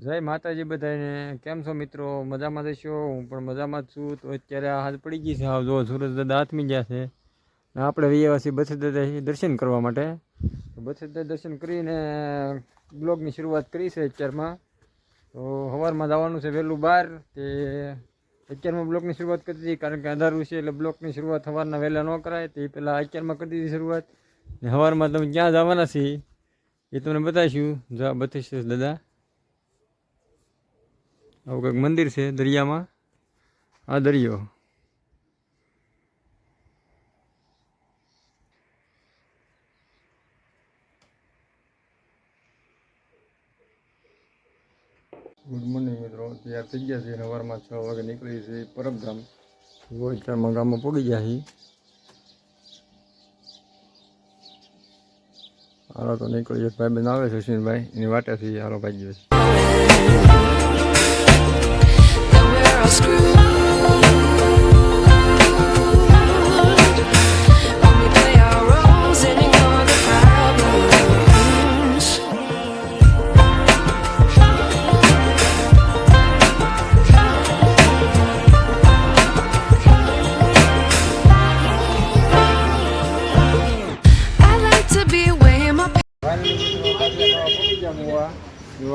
જય માતાજી બધાને કેમ છો મિત્રો? મજામાં જશો? હું પણ મજામાં જ છું. તો અત્યારે આ હાથ પડી ગઈ છે જો સુરજ દાદા આથમી ગયા છે. ને આપણે રહીવાસી બસર દાદા દર્શન કરવા માટે. તો દાદા દર્શન કરીને બ્લોગની શરૂઆત કરી છે અત્યારમાં. તો સવારમાં જવાનું છે વહેલું બહાર તે અત્યારમાં બ્લોગની શરૂઆત કરી દીધી કારણ કે અંધારું છે એટલે બ્લોગની શરૂઆત સવારના વહેલા ન કરાય. તે પહેલાં અત્યારમાં કરી દીધી શરૂઆત. ને સવારમાં તમે ક્યાં જવાના છીએ એ તમને બતાવીશું. બતાવીશ દાદા. આવું કંઈક મંદિર છે દરિયામાં? આ દરિયો. ગુડ મોર્નિંગ મિત્રો. તૈયાર થઈ ગયા છે સવારમાં છ વાગે નીકળી છે પરબધામ ચારમાં ગામમાં પોગી ગયા છે હાલો તો નીકળી એક ભાઈ બેન આવે છે અશ્વિનભાઈ એની વાટેથી હાલો, ભાઈ ગયો છે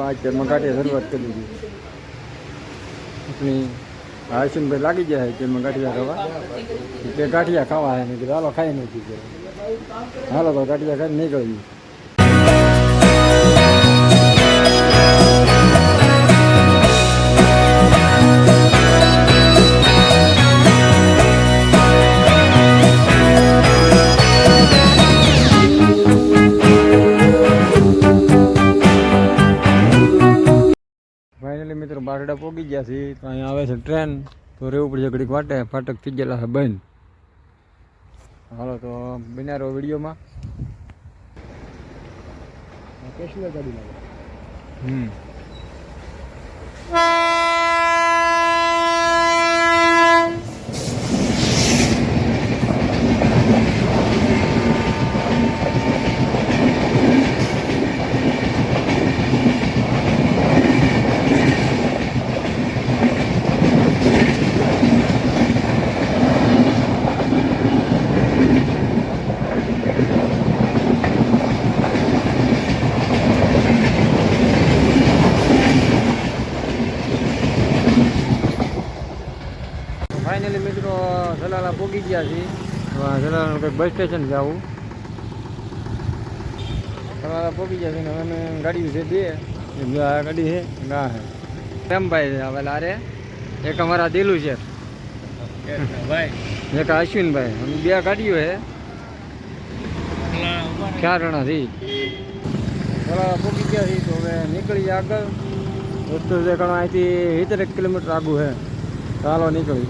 અત્યારમાં ગાંઠિયા શરૂઆત કરી દીધી આપણી હાશનભાઈ લાગી છે તેમાં ગાંઠિયા ખાવા. તે ગાંઠિયા ખાવા એને કીધું, હાલો, ખાઈ નથી હાલો, તો ગાંઠિયા ખાઈ નીકળ્યું મિત્રો પોગી ગયા છે તો અહીંયા આવે છે ટ્રેન. તો રહેવું પડશે ઘડીક વાટે. ફાટક થઈ ગયેલા છે બંધ. હાલો તો બન્યા રહો વિડીયોમાં. કેશલે ગાડી લાગે હમ. સલાલા પોગી ગયા છીએ તો કંઈક બસ સ્ટેશન જવું સલાલા પોગી ગયા છે ને અમે ગાડી છે બે. આ ગાડી છે? ના છે. પ્રેમભાઈ છે હવે લારે એક અમારા દિલું છે. એક અશ્વિનભાઈ. અમે બે ગાડીઓ છે. ચાર જણા થી સલાલા પોગી ગયા છીએ તો હવે નીકળી આગળ. રસ્તો છે ઘણો અહીંથી સિત્તેર કિલોમીટર આગું છે. ચાલો નીકળી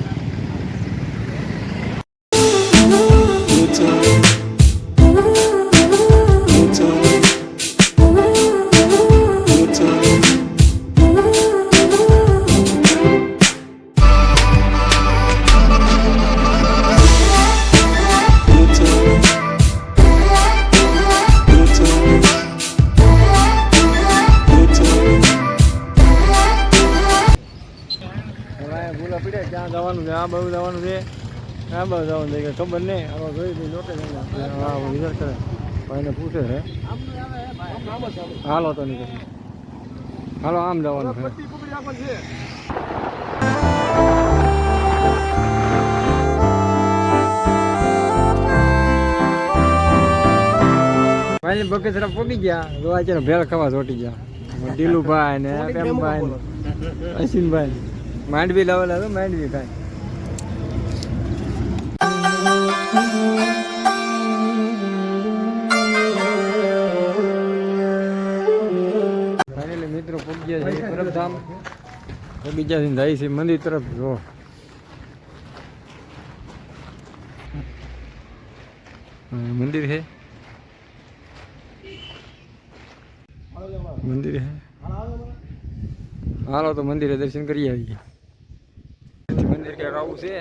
ભૂલા ક્યાં જવાનું છે આ બાજુ જવાનું છે. આ બાજુ જવાનું છે કે ખબર નહીં. હવે જોઈ દઈ લોકે હા વિચાર કરે. ભાઈને પૂછે છે. હાલો તો નીકળ. હાલો આમ જવાનું છે. ભાઈ બગસરા પોગી ગયા. રોવા છે ભેળ ખાવા ચોટી ગયા. ઢીલુભાઈ ને પ્રેમભાઈ ને અશ્વિનભાઈ માંડવી લાવેલા તો માંડવી ખાય. ફાઇનલી મિત્રો પહોંચ્યા છે પરબધામ. બીજા દિન જાય છે મંદિર તરફ જો. મંદિર છે મંદિર છે હાલો તો મંદિરે દર્શન કરી આવીએ. મંદિર ક્યાંક આવું છે?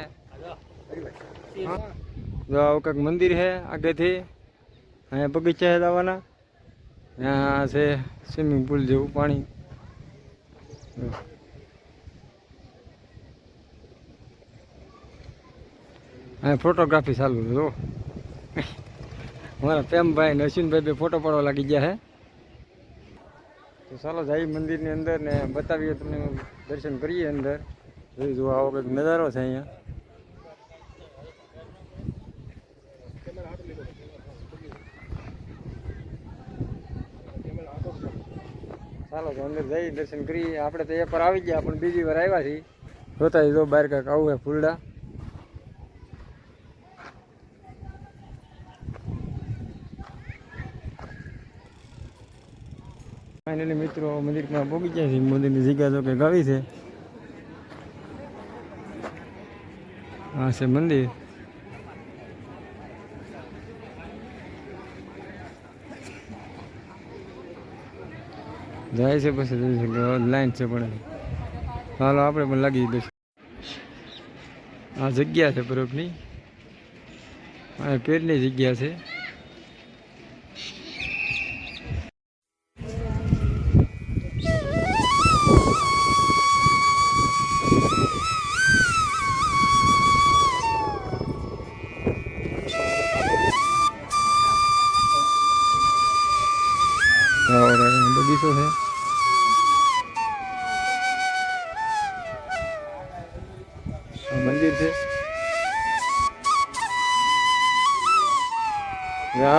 જો આવું કંઈક મંદિર છે આગળથી. અહીંયા બગીચા છે જવાના ત્યાં છે સ્વિમિંગ પુલ જેવું પાણી. હા ફોટોગ્રાફી ચાલુ છે, જો. મારા પ્રેમભાઈ ને અશ્વિનભાઈ બે ફોટો પાડવા લાગી ગયા હે તો ચાલો જઈએ મંદિરની અંદર ને બતાવીએ તમને દર્શન કરીએ અંદર. જોઈ જો આવો કંઈક નજારો છે અહીંયા ચાલો તો અંદર જઈ દર્શન કરીએ. આપણે તો એ પર આવી ગયા પણ બીજી વાર આવ્યા છીએ. જોતા જો બહાર કાંક આવું હે ફૂલડા. ફાઇનલી મિત્રો મંદિરમાં પહોંચી ગયા છે મંદિરની જગ્યા તો કંઈક ગાવી છે. આ છે મંદિર જાય છે પછી લાઈન છે પણ. હાલો, આપણે પણ લાગી દઈશું આ જગ્યા છે બરફની આ પેટની જગ્યા છે.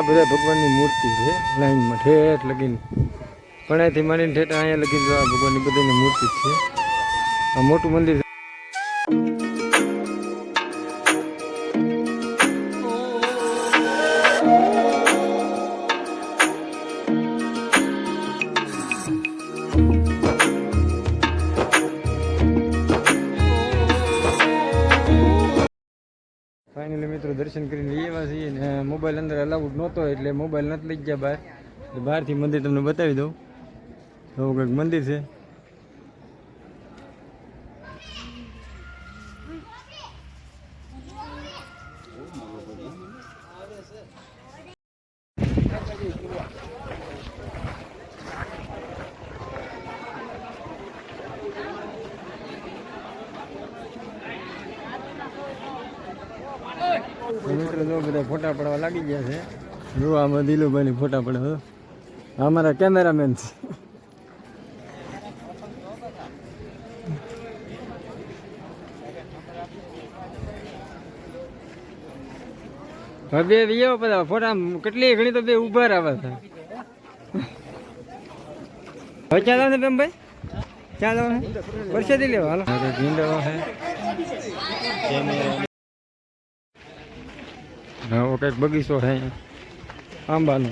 આ બધા ભગવાનની મૂર્તિ છે, લાઈનમાં ઠેઠ લગીને. પણાથી માંડીને ઠેઠ અહીંયા લગીને ભગવાનની બધાની મૂર્તિ છે. આ મોટું મંદિર નહોતો એટલે મોબાઈલ નથી લઈ ગયા બહાર. બહારથી મંદિર તમને બતાવી દઉં. એવું કંઈક મંદિર છે મિત્રો જો બધા ફોટા પડવા લાગી ગયા છે જો આમાં દિલુભાઈની ફોટા પડે અમારા કેમેરામેન છે. હવે બે વિયો બધા ફોટા કેટલી ઘણી તો બે ઊભા આવે છે. હવે ક્યાં જવાનું છે ભાઈ ક્યાં જવાનું વર્ષેથી લેવા હાલો. ભીંડો હે નવો કંઈક બગીચો છે અહીંયા. આંબાનો.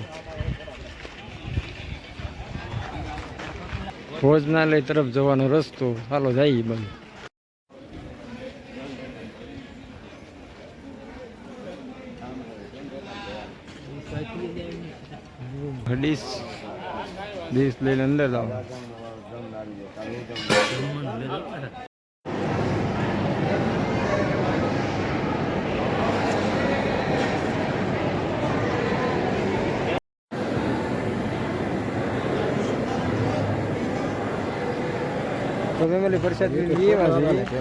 ભોજનાલય તરફ જવાનો રસ્તો ચાલો જઈએ બંધ. ડીશ ડીશ લઈને અંદર આવો તો ફેમિલી પ્રસાદ આવ્યા છે.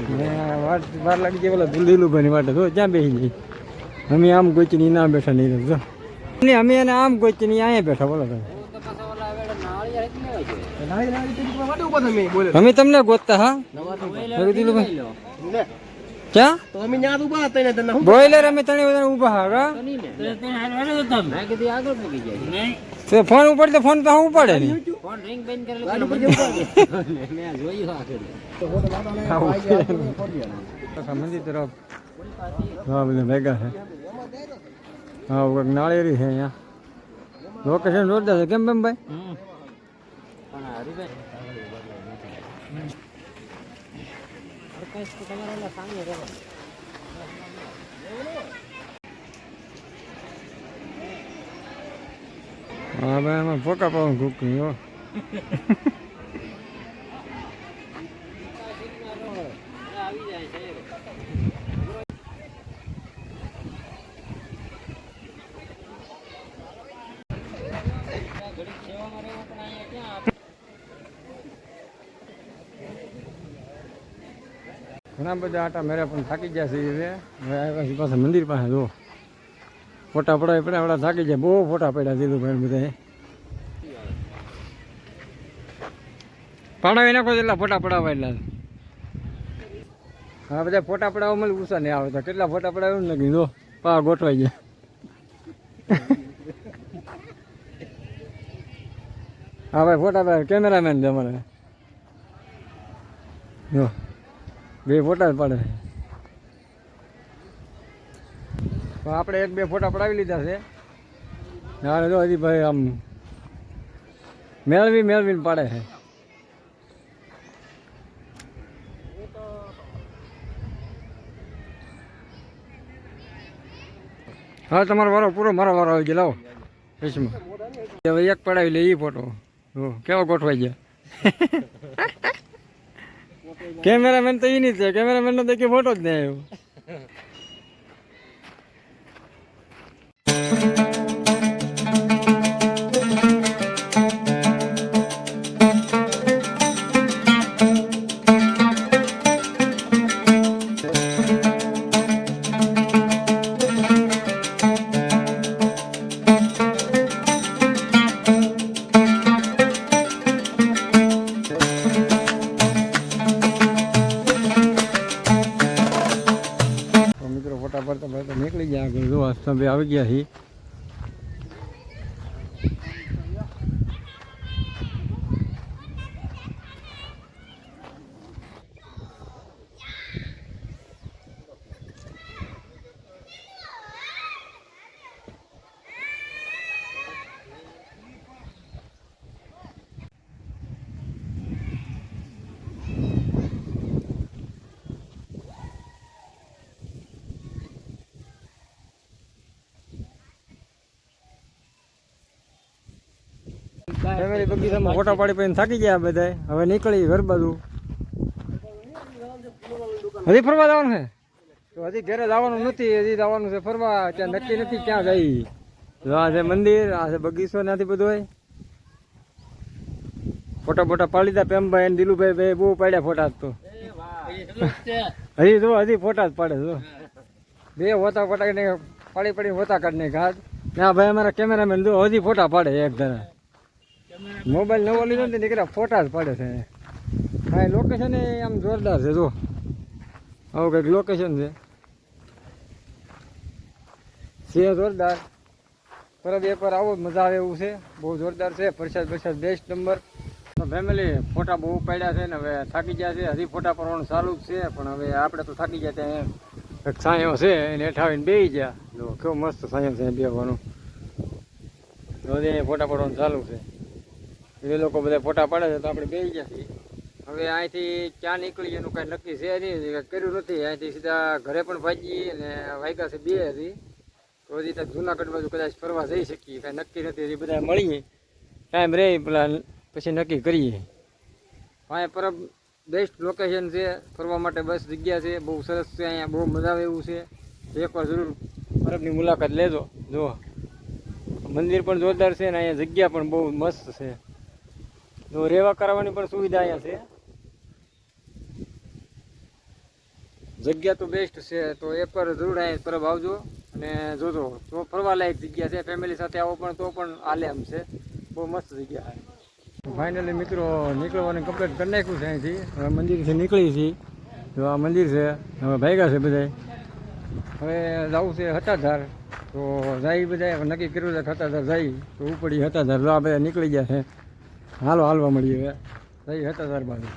વાર લાગી જાય પેલા દિલુભાઈની વાટે તો ત્યાં બેસી જઈ અમે આમ ગોચની ના બેઠા નહીં. જો. ને અમે એને આમ ગોચની અહીંયા બેઠા, બોલો તમે. અમે તમને ગોતતા, હા? દિલુભાઈ. ક્યાં? બોઈલર, અમે તને બધા ઊભા, હા કા? તે ફોન ઉપર તો ફોન તો હું ઉપાડે નહીં આખા સમજી તરફ હા બધા ભેગા છે. હા કંઈક નાળિયેરી છે અહીંયા. લોકેશન જોરદાર છે. કેમ બેમ ભાઈ 아, 매만 볶아보면 굽군요. ઘણા બધા આટા મેરા પણ થાકી ગયા છે હવે હવે આવ્યા મંદિર પાસે જુઓ ફોટા પડાય પડ્યા આપણા થાકી જાય બહુ ફોટા પડ્યા દીધુભાઈ બધા. પાડાવી નાખો એટલા ફોટા પડાવવા એટલા. હા, બધા ફોટા પડાવવા મને ગુસ્સા નહીં આવે તો. કેટલા ફોટા પડાવ્યું ને કીધું? પા ગોઠવાઈ જાય હા, ભાઈ, ફોટા કેમેરામેન છે અમારે. જો, બે ફોટા જ પાડે. તો આપણે એક બે ફોટા પડાવી લીધા છે. હા જો હજી ભાઈ આમ મેળવી મેળવીને પાડે છે. હા, તમારો વારો પૂરો, મારો વારો આવી ગયો. લાવો. પૈસામાં એક પડાવી લે એ ફોટો. કેવો ગોઠવાઈ ગયા? કેમેરામેન તો એ નહીં છે. કેમેરામેન નો તો કે ફોટો જ નહીં આવ્યો. આવી ગયા છીએ ફેમિલી બગીચામાં ફોટા પાડી પાડીને થાકી ગયા બધા હવે નીકળી ઘર બાજુ. હજી ફરવા જવાનું છે? તો હજી ઘરે જવાનું નથી હજી જવાનું છે ફરવા. ત્યાં નક્કી નથી ક્યાં જઈ. જો આ છે મંદિર આ છે બગીચો ત્યાંથી બધું હોય ફોટા ફોટા પાડી દીધા પેમભાઈ અને દિલુભાઈ ભાઈ બહુ પાડ્યા ફોટા તો. હજી જો હજી ફોટા જ પાડે જો. બે હોતા ફોટા પાડી પાડી હોતા કાઢ ને ઘાટ. ના ભાઈ અમારા કેમેરામેન જો હજી ફોટા પાડે એક ધરા મોબાઈલ નવો લીધો ને નીકળ્યા ફોટા જ પડે છે. હા લોકેશન એ આમ જોરદાર છે, જો. આવું કંઈક લોકેશન છે. છે જોરદાર. પરબ એકવાર આવો, મજા આવે એવું છે. બહુ જોરદાર છે. પ્રસાદ પ્રસાદ બેસ્ટ નંબર ફેમિલી ફોટા બહુ પડ્યા છે ને હવે થાકી ગયા છે. હજી ફોટા પડવાનું ચાલુ જ છે, પણ હવે આપણે તો થાકી ગયા ત્યાં એક સાંયો છે, એને હેઠાવીને બે ગયા. જો કેવો મસ્ત સાંયો છે બેવાનું રોજ ફોટા પડવાનું ચાલુ છે. એ લોકો બધા ફોટા પાડે છે તો આપણે ગયા છીએ. હવે અહીંથી ક્યાં નીકળી એનું કાંઈ નક્કી છે નહીં કર્યું નથી. અહીંથી સીધા ઘરે પણ ભાગીએ અને વાગ્યા છે બે હતી તો હજી ત્યાં જુનાગઢ બાજુ કદાચ ફરવા જઈ શકીએ, કાંઈ નક્કી નથી. હજી બધા મળીએ. ટાઈમ રહે, પેલા પછી નક્કી કરીએ. અહીંયા પરબ બેસ્ટ લોકેશન છે. ફરવા માટે બસ જગ્યા છે. બહુ સરસ છે અહીંયા, બહુ મજા આવે એવું છે. એકવાર જરૂર પરબની મુલાકાત લેજો. જુઓ. મંદિર પણ જોરદાર છે ને અહીંયા જગ્યા પણ બહુ મસ્ત છે. તો રહેવા કરવાની પણ સુવિધા અહીંયા છે. જગ્યા તો બેસ્ટ છે તો એકવાર જરૂર અહીંયા તરફ આવજો. અને જોજો તો ફરવાલાયક જગ્યા છે ફેમિલી સાથે આવો પણ તો પણ હાલે એમ છે. બહુ મસ્ત જગ્યા છે. ફાઇનલી મિત્રો નીકળવાનું કમ્પ્લીટ કરી નાખ્યું છે અહીંથી. હવે મંદિરથી નીકળી છીએ તો આ મંદિર છે હવે ભાગ્યા છે બધા હવે જવું છે હતાધાર. તો જાય બધા નક્કી કર્યું છે હતાધાર જાય. તો ઉપડી હતાધાર. જો આ બધા નીકળી ગયા છે. હાલો હાલવા મળીએ હવે. જઈ હતાધાર બાજુ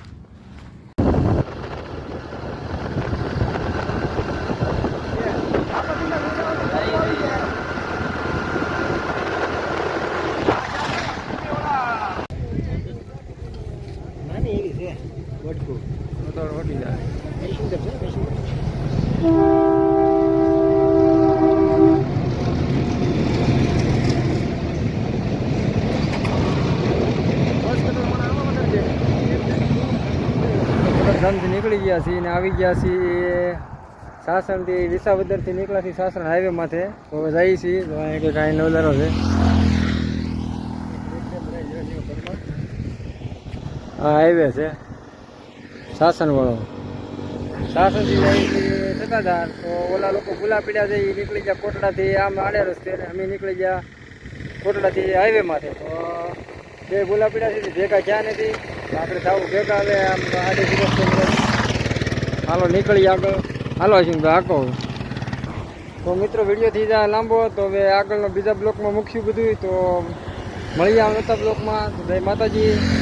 તો વટી જાય ગામથી નીકળી ગયા છીએ આવી ગયા છીએ સાસણથી, વિસાવદરથી નીકળ્યા છીએ સાસણ હાઈવે માથે. તો જઈએ છીએ. તો કંઈક અહીં નવલારો છે. હા હાઈવે છે. સાસણ વાળો સાસણથી જઈએ છીએ સતાધાર તો ઓલા લોકો ભૂલા પીડ્યા છે એ નીકળી ગયા કોટડાથી. આમ આડે રસ્તે અમે નીકળી ગયા કોટડાથી હાઈવેમાંથી તો બે ભૂલા પીડ્યા છે તે ભેગા ક્યાં નથી. આપણે થવું ભેગા આવે આમ આડે રસ્તે હાલો નીકળી આગળ. હાલો અશ્વિનભાઈ આકો તો મિત્રો વીડિયો થઈ જાય લાંબો તો હવે આગળનો બીજા બ્લોકમાં મૂક્યું બધું તો મળીએ આવતા બ્લોકમાં. તો જય માતાજી.